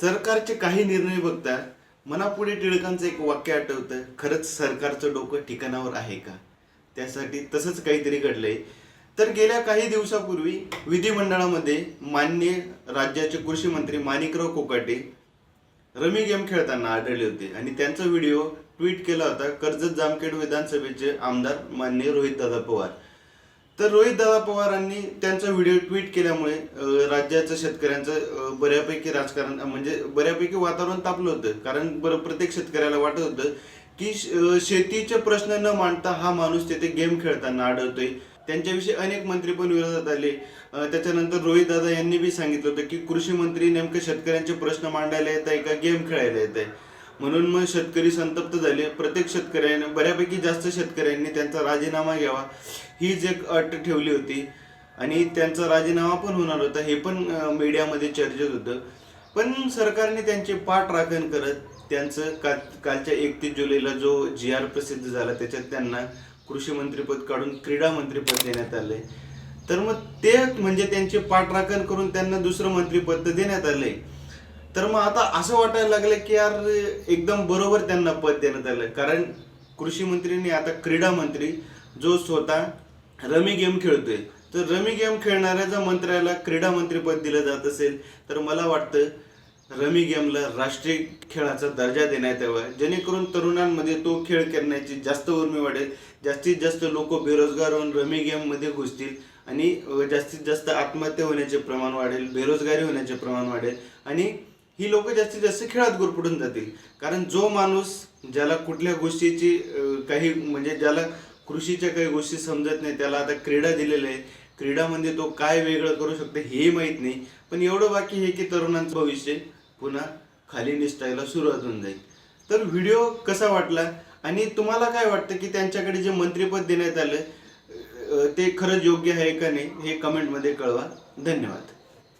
सरकारचे काही निर्णय बघता मनापुढे टिळकांचं एक वाक्य आठवतं खरंच सरकारचं डोकं ठिकाणावर आहे का? त्यासाठी तसंच काहीतरी घडलंय. तर गेल्या काही दिवसापूर्वी विधिमंडळामध्ये मान्य राज्याचे कृषी मंत्री माणिकराव कोकाटे रमी गेम खेळताना आढळले होते आणि त्यांचा व्हिडिओ ट्विट केला होता कर्जत जामखेड विधानसभेचे आमदार मान्य रोहितदादा पवार. तर रोहित दादा पवारांनी त्यांचा व्हिडिओ ट्विट केल्यामुळे राज्याचं शेतकऱ्यांचं बऱ्यापैकी राजकारण म्हणजे बऱ्यापैकी वातावरण तापलं होतं. कारण बरं प्रत्येक शेतकऱ्याला वाटत होतं की श- शेतीचे प्रश्न न मांडता हा माणूस तिथे गेम खेळताना आढळतोय. त्यांच्याविषयी अनेक मंत्री पण विरोधात आले. त्याच्यानंतर रोहित दादा यांनी बी सांगितलं होतं की कृषी मंत्री नेमकं शेतकऱ्यांचे प्रश्न मांडायला येत आहे का गेम खेळायला येत आहे? म्हणून मग शेतकरी संतप्त झाले. प्रत्येक शेतकऱ्याने बऱ्यापैकी जास्त शेतकऱ्यांनी त्यांचा राजीनामा घ्यावा. हीच एक अट ठेवली होती. आणि त्यांचा राजीनामा पण होणार होता. हे पण मीडियामध्ये चर्चेत होतं. पण सरकारने त्यांचे पाठ राखण करत त्यांचं काल कालच्या एकतीस जुलैला जो जी आर प्रसिद्ध झाला त्याच्यात त्यांना कृषी मंत्रीपद काढून क्रीडा मंत्रीपद देण्यात आलंय. तर मग ते म्हणजे त्यांचे पाठराखण करून त्यांना दुसरं मंत्रीपद देण्यात आलंय. तर मग आता असं वाटायला लागलं की यार एकदम बरोबर त्यांना पद देण्यात आलं. कारण कृषी मंत्रीने आता क्रीडा मंत्री जो स्वतः रमी गेम खेळतोय तर रमी गेम खेळणाऱ्या जर मंत्र्याला क्रीडा मंत्रीपद दिलं जात असेल तर मला वाटतं रमी गेमला राष्ट्रीय खेळाचा दर्जा देण्यात यावा. जेणेकरून तरुणांमध्ये तो खेळ करण्याची जास्त उर्मी वाढेल जास्तीत जास्त लोक बेरोजगार होऊन रमी गेममध्ये घुसतील आणि जास्तीत जास्त आत्महत्या होण्याचे प्रमाण वाढेल बेरोजगारी होण्याचे प्रमाण वाढेल आणि ही लोक जास्तीत जास्त खेळात गुरफडून जातील. कारण जो माणूस ज्याला कुठल्या गोष्टीची काही म्हणजे ज्याला कृषीच्या काही गोष्टी समजत नाही त्याला आता क्रीडा दिलेल्या आहे. क्रीडामध्ये तो काय वेगळं करू शकतो हे माहीत नाही. पण एवढं बाकी हे की तरुणांचं भविष्य पुन्हा खाली निसटायला सुरुवात होऊन जाईल. तर व्हिडिओ कसा वाटला? आणि तुम्हाला काय वाटतं की त्यांच्याकडे जे मंत्रिपद देण्यात आलं ते खरंच योग्य आहे का नाही हे कमेंटमध्ये कळवा. धन्यवाद.